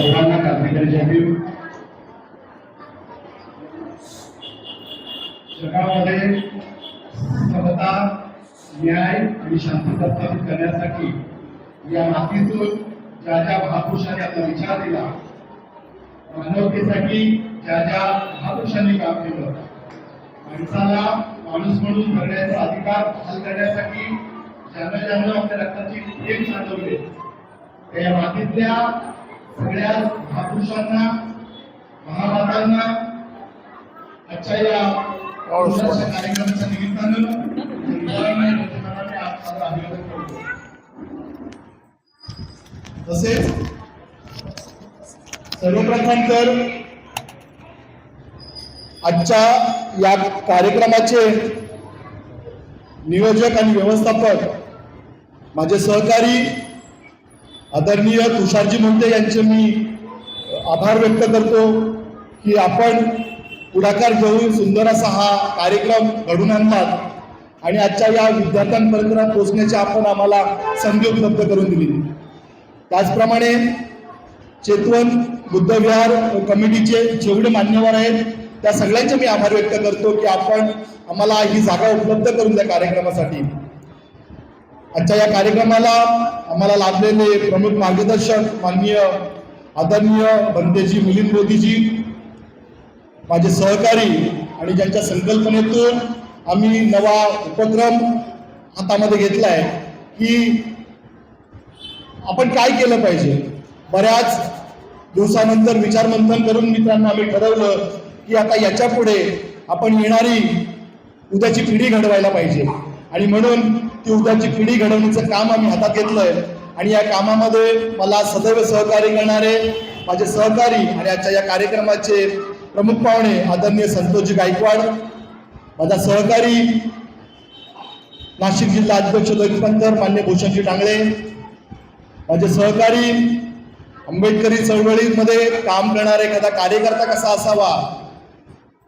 सर्वांना क्रांतिकारी जय जगामध्ये समता न्याय आणि शांती प्रस्थापित करण्यासाठी या मातीतून ज्या ज्या महापुरुषांनी आपला विचार दिला मानवतेसाठी ज्या ज्या महापुरुषांनी काम केलं माणसाला माणूस म्हणून जगण्याचा अधिकार हाल करण्यासाठी ज्यानं ज्यानं आपल्या रक्ताची प्रेम साठवले त्या मातीतल्या सगळ्या महापुरुषांना महामातांना आजच्या या कार्यक्रमाच्या निमित्तानं अभिवादन करतो. तसेच सर्वप्रथम तर आजच्या या कार्यक्रमाचे नियोजक आणि व्यवस्थापक माझे सहकारी आदरणीय तुषारजी मुंडे यांचे मी आभार व्यक्त करतो की आपण पुढाकार घेऊन सुंदर असा हा कार्यक्रम घडून आणलात आणि आजच्या या विद्यार्थ्यांपर्यंत पोहोचण्याची आपण आम्हाला संधी उपलब्ध करून दिली. त्याचप्रमाणे चेतवन बुद्धविहार कमिटीचे जेवढे मान्यवर आहेत त्या सगळ्यांचे मी आभार व्यक्त करतो की आपण आम्हाला ही जागा उपलब्ध करून द्या कार्यक्रमासाठी. आजच्या या कार्यक्रमाला आम्हाला लाभलेले प्रमुख मार्गदर्शक माननीय आदरणीय बंदेजी मिलिंद मोदीजी माझे सहकारी आणि ज्यांच्या संकल्पनेतून आम्ही नवा उपक्रम हातामध्ये घेतलाय की आपण काय केलं पाहिजे? बऱ्याच दिवसानंतर विचारमंथन करून मित्रांनो आम्ही ठरवलं की आता याच्यापुढे आपण येणारी उद्याची पिढी घडवायला पाहिजे. आणि म्हणून ती उद्याची पिढी घडवण्याचं काम आम्ही हातात घेतलंय. आणि या कामामध्ये मला सदैव सहकार्य करणारे माझे सहकारी आणि आजच्या या कार्यक्रमाचे प्रमुख पाहुणे आदरणीय संतोषजी गायकवाड माझा सहकारी नाशिक जिल्हा अध्यक्ष दैवपंतर मान्य भूषणजी टांगळे माझे सहकारी आंबेडकरी चळवळीमध्ये काम करणारा एखादा कार्यकर्ता कसा असावा?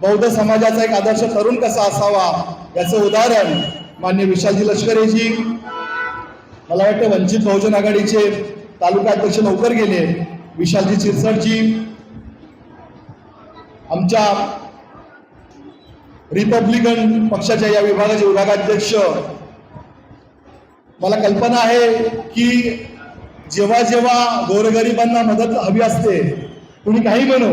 बौद्ध समाजाचा एक आदर्श तरुण कसा असावा? याचं उदाहरण मान्य विशालजी लष्करेजी मला वाटतं वंचित बहुजन आघाडीचे तालुका अध्यक्ष लवकर गेले विशालजी चिरसटजी. आमच्या रिपब्लिकन पक्षाच्या या विभागाचे विभागाध्यक्ष. मला कल्पना आहे की जेव्हा जेव्हा गोरगरिबांना मदत हवी असते कुणी काही म्हणू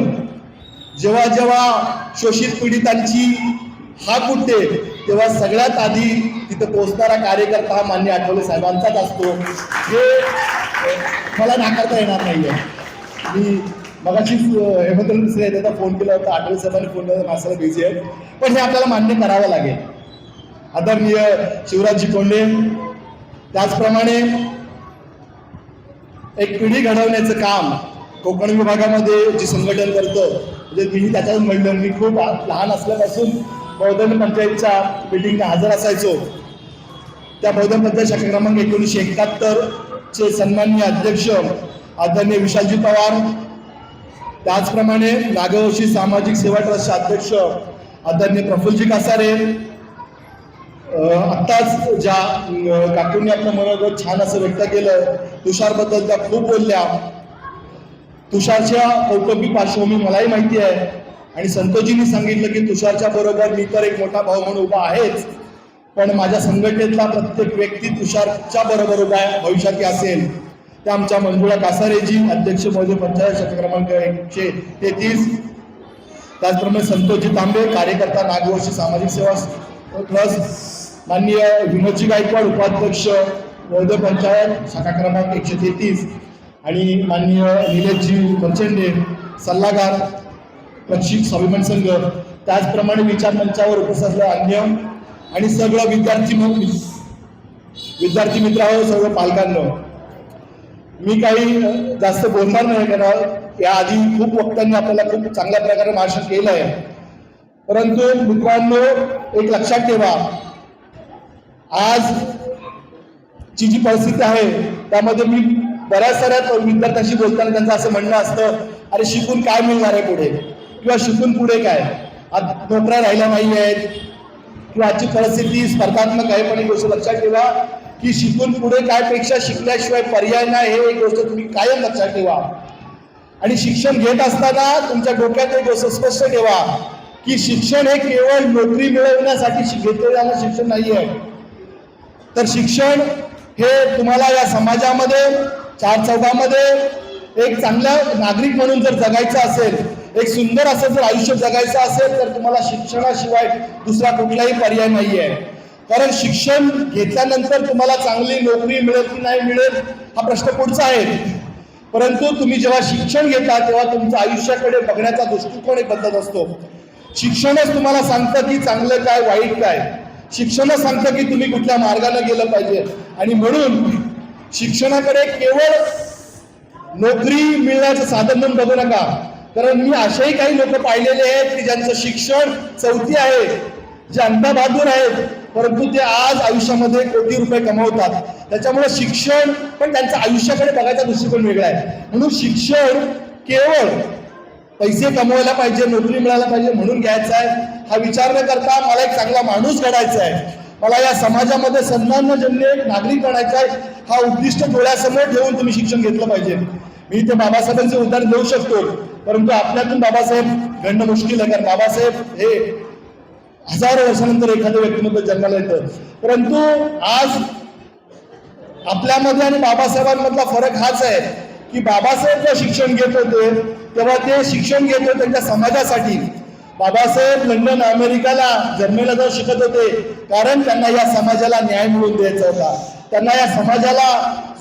जेव्हा जेव्हा शोषित पीडितांची हाक उठते तेव्हा सगळ्यात आधी तिथं पोहोचणारा कार्यकर्ता हा मान्य आठवले साहेबांचाच असतो. हे मला नाकारता येणार नाहीये. मी मगाशी हेमंत त्याचा फोन केला होता आठवले साहेबांनी फोन केला माणसाला बिझी आहे पण हे आपल्याला मान्य करावं लागेल. आदरणीय शिवराजजी कोंडे त्याचप्रमाणे एक पिढी घडवण्याचं काम कोकण विभागामध्ये जी संघटन करतं म्हणजे मी त्याच्यात म्हणलं मी खूप लहान असल्यापासून बौद्धन पंचायतच्या मिटिंगला हजर असायचो. त्या बौद्ध पंचायत शाखा क्रमांक एकोणीसशे एकाहत्तर चे सन्माननीय अध्यक्ष आदरणीय विशालजी पवार. त्याचप्रमाणे नागवशी सामाजिक सेवा ट्रस्टचे अध्यक्ष आदरणीय प्रफुल्लजी कासारे. आत्ताच ज्या काकूंनी आपलं मनोगत छान असं व्यक्त केलं तुषारबद्दल त्या खूप बोलल्या. तुषारच्या कौटुंबिक पार्श्वभूमी मलाही माहिती आहे आणि संतोषजींनी सांगितलं की तुषारच्या बरोबर मी तर एक मोठा भाऊ म्हणून उभा आहेच पण माझ्या संघटनेतला प्रत्येक व्यक्ती तुषारच्या बरोबर उभा आहे भविष्यात असेल. त्या आमच्या मंजुळा कासारेजी अध्यक्ष महोदय पंचायत शत क्रमांक एकशे तेहतीस. त्याचप्रमाणे संतोषजी तांबे कार्यकर्ता नागवर्षी सामाजिक सेवा ट्रस्ट माननीय विनोदजी गायकवाड उपाध्यक्ष महोदय पंचायत शाखा क्रमांक एकशे तेहतीस. आणि माननीय निलेशजी प्रचंडे सल्लागार प्रशिक स्वाभिमान संघ त्याचप्रमाणे विचार मंचावर उपस्थित असलेल्या अन्य आणि सगळं विद्यार्थी म्हणून विद्यार्थी मित्र हो सर्व पालकांना मी काही जास्त बोलणार नाही कारण याआधी खूप वक्त्यांनी आपल्याला खूप चांगल्या प्रकारे भाषण केलं आहे परंतु मित्रांनो एक लक्षात ठेवा आज ची जी परिस्थिती आहे त्यामध्ये मी बऱ्याच साऱ्या विद्यार्थ्यांशी बोलताना त्यांचं असं म्हणणं असतं अरे शिकून काय मिळणार आहे पुढे? किंवा शिकून पुढे काय? आज नोकऱ्या राहिल्या नाही आहेत किंवा आजची परिस्थिती स्पर्धात्मक आहे पण ही गोष्ट लक्षात ठेवा की शिकून पुढे काय पेक्षा शिकल्याशिवाय पर्याय नाही हे एक गोष्ट तुम्ही कायम लक्षात ठेवा. आणि शिक्षण घेत असताना तुमच्या डोक्यात एक गोष्ट स्पष्ट ठेवा की शिक्षण हे केवळ नोकरी मिळवण्यासाठी घेतलेलं शिक्षण नाही आहे तर शिक्षण हे तुम्हाला या समाजामध्ये चार चौघामध्ये एक चांगला नागरिक म्हणून जर जगायचं असेल एक सुंदर असं जर आयुष्य जगायचं असेल तर तुम्हाला शिक्षणाशिवाय दुसरा कुठलाही पर्याय नाही आहे कारण शिक्षण घेतल्यानंतर तुम्हाला चांगली नोकरी मिळेल की नाही मिळेल हा प्रश्न पुढचा आहे. परंतु तुम्ही जेव्हा शिक्षण घेता तेव्हा तुमच्या आयुष्याकडे बघण्याचा दृष्टिकोन बदलत असतो. शिक्षणच तुम्हाला सांगतं की चांगलं काय वाईट काय. शिक्षणच सांगतं की तुम्ही कुठल्या मार्गाने गेलं पाहिजे. आणि म्हणून शिक्षणाकडे केवळ नोकरी मिळण्याचं साधन म्हणून बघू नका. कारण मी असेही काही लोक पाहिलेले आहेत की ज्यांचं शिक्षण चौथी आहे जे अंधाबहादूर आहेत परंतु ते आज आयुष्यामध्ये कोटी रुपये कमवतात. त्याच्यामुळे शिक्षण पण त्यांचं आयुष्याकडे बघायचा दृष्टिकोन वेगळा आहे. म्हणून शिक्षण केवळ पैसे कमवायला पाहिजे नोकरी मिळायला पाहिजे म्हणून घ्यायचा आहे. हा विचार न करता मला एक चांगला माणूस घडायचा आहे. मला या समाजामध्ये सन्मानजन्य एक नागरिक बनायचा आहे. हा उद्दिष्ट डोळ्यासमोर ठेवून तुम्ही शिक्षण घेतलं पाहिजे. मी इथे बाबासाहेबांचे उदाहरण देऊ शकतो. परंतु आपल्यातून बाबासाहेब घडणं मुश्किल आहे. कारण बाबासाहेब हे हजारो वर्षानंतर एखाद्या व्यक्तिमत्व जन्माला येतं. परंतु आज आपल्यामध्ये आणि बाबासाहेबांमधला फरक हाच आहे की बाबासाहेब जेव्हा शिक्षण घेत होते तेव्हा ते शिक्षण घेत होते त्यांच्या समाजासाठी. बाबासाहेब लंडन अमेरिकाला जर्मनीला जाऊन शिकत होते. कारण त्यांना या समाजाला न्याय मिळवून द्यायचा होता. त्यांना या समाजाला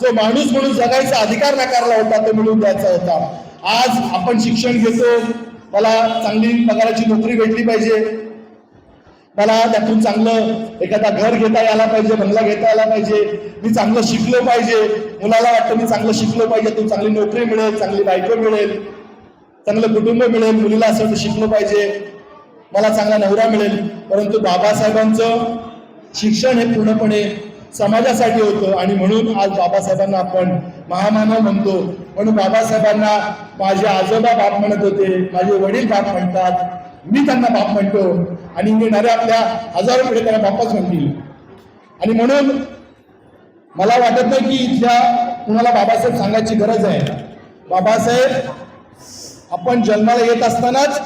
जो माणूस म्हणून जगायचा अधिकार नाकारला होता तो मिळवून द्यायचा होता. आज आपण शिक्षण घेतो. मला चांगली पगाराची नोकरी भेटली पाहिजे. मला त्यातून चांगलं एखादा घर घेता यायला पाहिजे बंगला घेता यायला पाहिजे. मी चांगलं शिकलो पाहिजे. मुलाला वाटतं मी चांगलं शिकलो पाहिजे. तू चांगली नोकरी मिळेल चांगली बायको मिळेल चांगलं कुटुंब मिळेल. मुलीला असं वाटतं शिकलो पाहिजे. मला चांगला नवरा मिळेल. परंतु बाबासाहेबांचं शिक्षण हे पूर्णपणे समाजासाठी होतं आणि म्हणून आज बाबासाहेबांना आपण महामानव म्हणतो. म्हणून बाबासाहेबांना माझे आजोबा बाप म्हणत होते माझे वडील बाप म्हणतात मी त्यांना बाप म्हणतो. आणि येणाऱ्या आपल्या हजारो पिढी त्यांना बापच म्हणतील आणि म्हणून मला वाटत नाही की इथल्या कुणाला बाबासाहेब सांगायची गरज आहे. बाबासाहेब आपण जन्माला येत असतानाच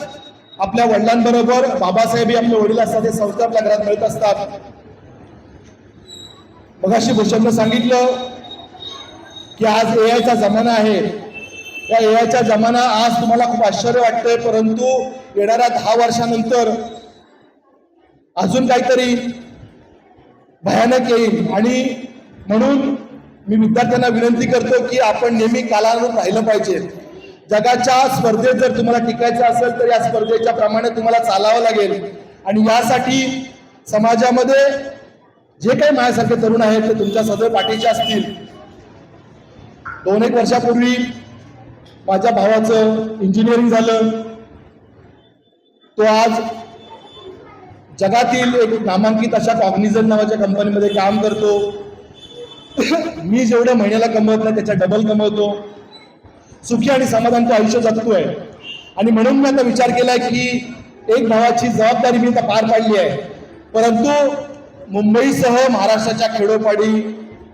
आपल्या वडिलांबरोबर बाबासाहेब हे आपले वडील असतात हे संस्कार आपल्या घरात मिळत असतात. मगाशी भूषणनं सांगितलं की आज ए आयचा जमाना आहे. या आयचा जमाना आज तुम्हाला खूप आश्चर्य वाटतंय परंतु येणाऱ्या दहा वर्षानंतर अजून काहीतरी भयानक येईल. आणि म्हणून मी विद्यार्थ्यांना विनंती करतो की आपण नेहमी कालानुरूप राहिलं पाहिजे. जगाच्या स्पर्धेत जर तुम्हाला टिकायचं असेल तर या स्पर्धेच्या प्रमाणे तुम्हाला चालावं लागेल. आणि यासाठी समाजामध्ये जे काही माझ्यासारखे तरुण आहेत ते तुमच्या सदैव पाठीचे असतील. दोन एक वर्षापूर्वी माझ्या भावाचं इंजिनिअरिंग झालं. तो आज जगातील एक नामांकित अशा कॉग्निझन नावाच्या कंपनीमध्ये काम करतो. मी जेवढ्या महिन्याला कमवत नाही त्याच्या डबल कमवतो. सुखी आणि समाधान तो आयुष्य जगतोय. आणि म्हणून मी आता विचार केलाय की एक भावाची जबाबदारी मी आता पार पाडली आहे. परंतु मुंबईसह महाराष्ट्राच्या खेडोपाडी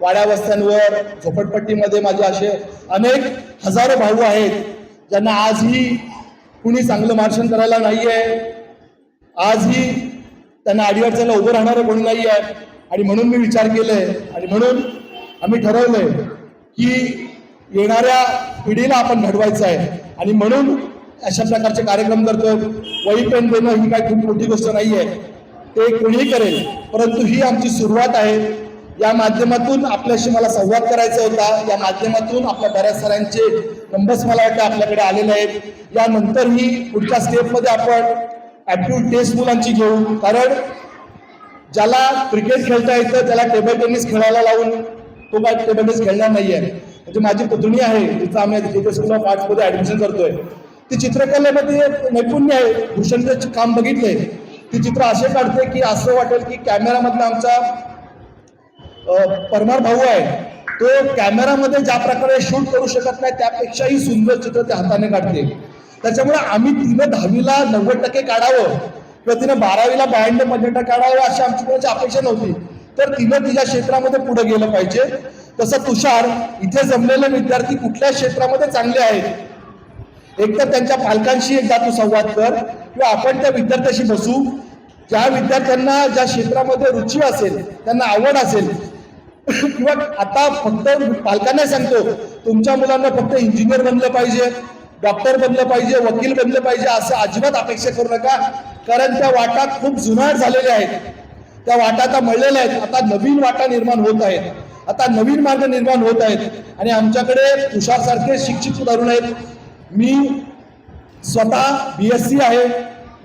वाड्यावस्त्यांवर झोपडपट्टीमध्ये माझे असे अनेक हजारो भाऊ आहेत ज्यांना आजही कुणी चांगलं मार्शन करायला नाही आहे आजही त्यांना अडीअडचणीला उभं राहणारं कोणी नाही आहे आणि म्हणून मी विचार केलाय आणि म्हणून आम्ही ठरवलंय की येणाऱ्या पिढीला आपण घडवायचं आहे. आणि म्हणून अशा प्रकारचे कार्यक्रम करतो वही पेन देणं ही काही खूप मोठी गोष्ट नाही आहे ते कोणीही करेल. परंतु ही आमची सुरुवात आहे. या माध्यमातून आपल्याशी मला संवाद करायचा होता. या माध्यमातून आपल्या बऱ्याच सरांचे नंबर्स मला वाटतं आपल्याकडे आलेले आहेत. यानंतरही पुढच्या स्टेपमध्ये आपण ॲप्टिट्यूड टेस्ट मुलांची घेऊ. कारण ज्याला क्रिकेट खेळता येतं त्याला टेबल टेनिस खेळायला लावून तो काय टेबल टेनिस खेळणार आहे म्हणजे माझी पुतणी आहे तिचं आम्ही तिथे स्कूल ऑफ आर्ट्समध्ये ॲडमिशन करतोय. ती चित्रकलेमध्ये नैपुण्य आहे. भूषणचं काम बघितलंय. ती चित्र असे काढते की असं वाटेल की कॅमेरामधला आमचा परमार भाऊ आहे तो कॅमेरामध्ये ज्या प्रकारे शूट करू शकत नाही त्यापेक्षाही सुंदर चित्र त्या हाताने काढते. त्याच्यामुळे आम्ही तिनं दहावीला नव्वद टक्के काढावं किंवा तिनं बारावीला ब्याण्णव पंच्याण्णव काढावं अशी आमची कोणाची अपेक्षा नव्हती. तर तिनं तिच्या क्षेत्रामध्ये पुढे गेलं पाहिजे. तसं तुषार इथे जमलेले विद्यार्थी कुठल्या क्षेत्रामध्ये चांगले आहेत? एक तर त्यांच्या पालकांशी एकदा तू संवाद कर किंवा आपण त्या विद्यार्थ्याशी बसू ज्या विद्यार्थ्यांना ज्या क्षेत्रामध्ये रुची असेल त्यांना आवड असेल किंवा आता फक्त पालकांना सांगतो तुमच्या मुलांना फक्त इंजिनियर बनलं पाहिजे डॉक्टर बनलं पाहिजे वकील बनलं पाहिजे असं अजिबात अपेक्षा करू नका कारण त्या वाटा खूप जुनाट झालेल्या आहेत. त्या वाटा आता मळलेल्या आहेत. आता नवीन वाटा निर्माण होत आहेत. आता नवीन मार्ग निर्माण होत आहेत. आणि आमच्याकडे तुषारसारखे शिक्षित तरुण आहेत मी स्वतः बी एस सी आहे.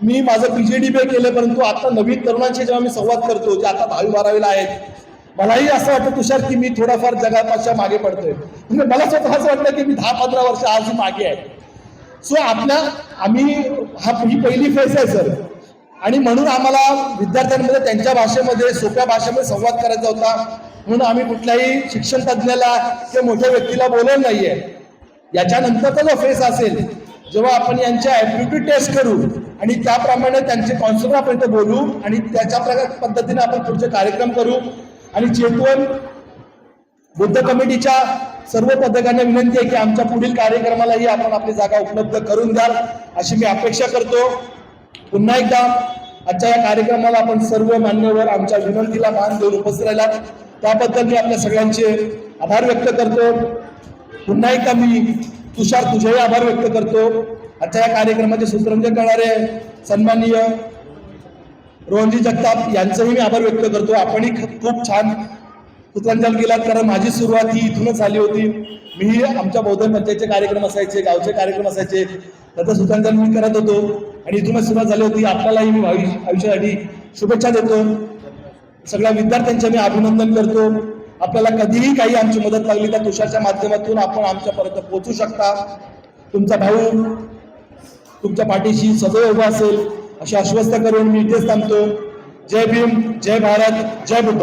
मी माझं पी जी डी बी केलं परंतु आता नवीन तरुणांशी जेव्हा मी संवाद करतो जे आता दहावी बारावीला आहेत मलाही असं वाटतं तुषार की मी थोडाफार जगापासून मागे पडतोय. म्हणजे मला स्वतः असं वाटतं की मी दहा पंधरा वर्ष आजही मागे आहे. सो आपल्या आम्ही हा ही पहिली फेस आहे सर आणि म्हणून आम्हाला विद्यार्थ्यांमध्ये त्यांच्या भाषेमध्ये सोप्या भाषेमध्ये संवाद करायचा होता. म्हणून आम्ही कुठल्याही शिक्षण तज्ज्ञाला किंवा मोठ्या व्यक्तीला बोलवलं नाहीये. याच्यानंतरचा जो फेस असेल जेव्हा आपण यांच्या ॲप्टिट्यूड टेस्ट करू आणि त्याप्रमाणे त्यांचे कॉन्सेप्ट आपण इथे बोलू आणि त्याच्या प्रकार पद्धतीने आपण पुढचे कार्यक्रम करू. आणि चेतवन बुद्ध कमिटीच्या सर्व पदकांना विनंती आहे की आमच्या पुढील कार्यक्रमालाही आपण आपली जागा उपलब्ध करून द्याल अशी मी अपेक्षा करतो. पुन्हा एकदा आजच्या या कार्यक्रमाला आपण सर्व मान्यवर आमच्या विनंतीला मान देऊन उपस्थित राहिलात. त्याबद्दल मी आपल्या सगळ्यांचे आभार व्यक्त करतो. पुन्हा एकदा मी तुषार तुझेही आभार व्यक्त करतो. आजच्या या कार्यक्रमाचे सूत्रंजन करणारे सन्माननीय रोहनजी जगताप यांचंही मी आभार व्यक्त करतो. आपणही ख- खूप छान सूत्रांजन केलात. कारण माझी सुरुवात ही इथूनच झाली होती. मीही आमच्या बौद्ध पंचायतचे कार्यक्रम असायचे गावचे कार्यक्रम असायचे. त्याचं सूत्रांजन मी करत होतो. आणि इथूनच सुरुवात झाली होती. आपल्यालाही मी भावी आयुष्यासाठी शुभेच्छा देतो. सगळ्या विद्यार्थ्यांचे मी अभिनंदन करतो. आपल्याला कधीही काही आमची मदत लागली तर तुषारच्या माध्यमातून आपण आमच्यापर्यंत पोहोचू शकता. तुमचा भाऊ तुमच्या पाठीशी सदैव उभा असेल अशी आश्वस्त करून मी इथेच थांबतो. जय भीम जय भारत जय बुद्ध.